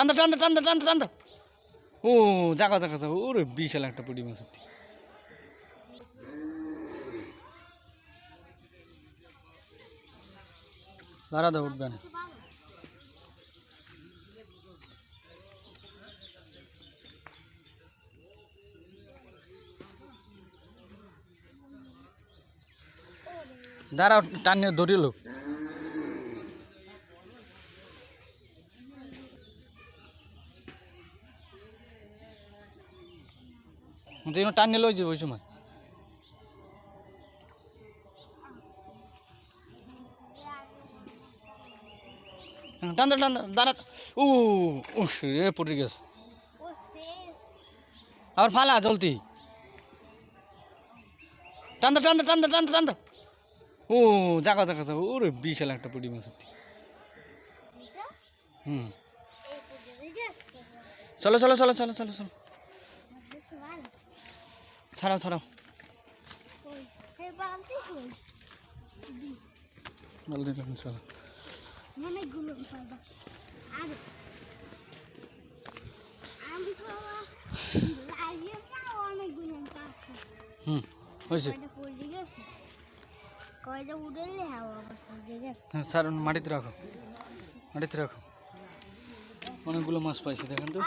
টান দে টান দে টান দে টান দে টান ও জাগা জাগা জাগা। ওরে বিশাল একটা পুটি মাছ সত্যি। দাঁড়া দে উঠবে না দাঁড়া টানিয়ে ধরিল যেন টানিয়ে লই যাবে ওই সময়। টান টান দাঁড়া। ও রে, পড়ে গেছে। আবার ফালা জলদি। টান টান টান টান টান ও, জাগা জাগা জাগা। ওরে, বিশাল একটা পুটি মাছ হুম। চলো চলো চলো চলো চলো চলো। অনেকগুলো পাচ্ছি হুম, হয়েছে। হ্যাঁ স্যার মাটিতে রাখো। মাটিতে রাখো। অনেকগুলো মাছ পাইছি, দেখেন তো।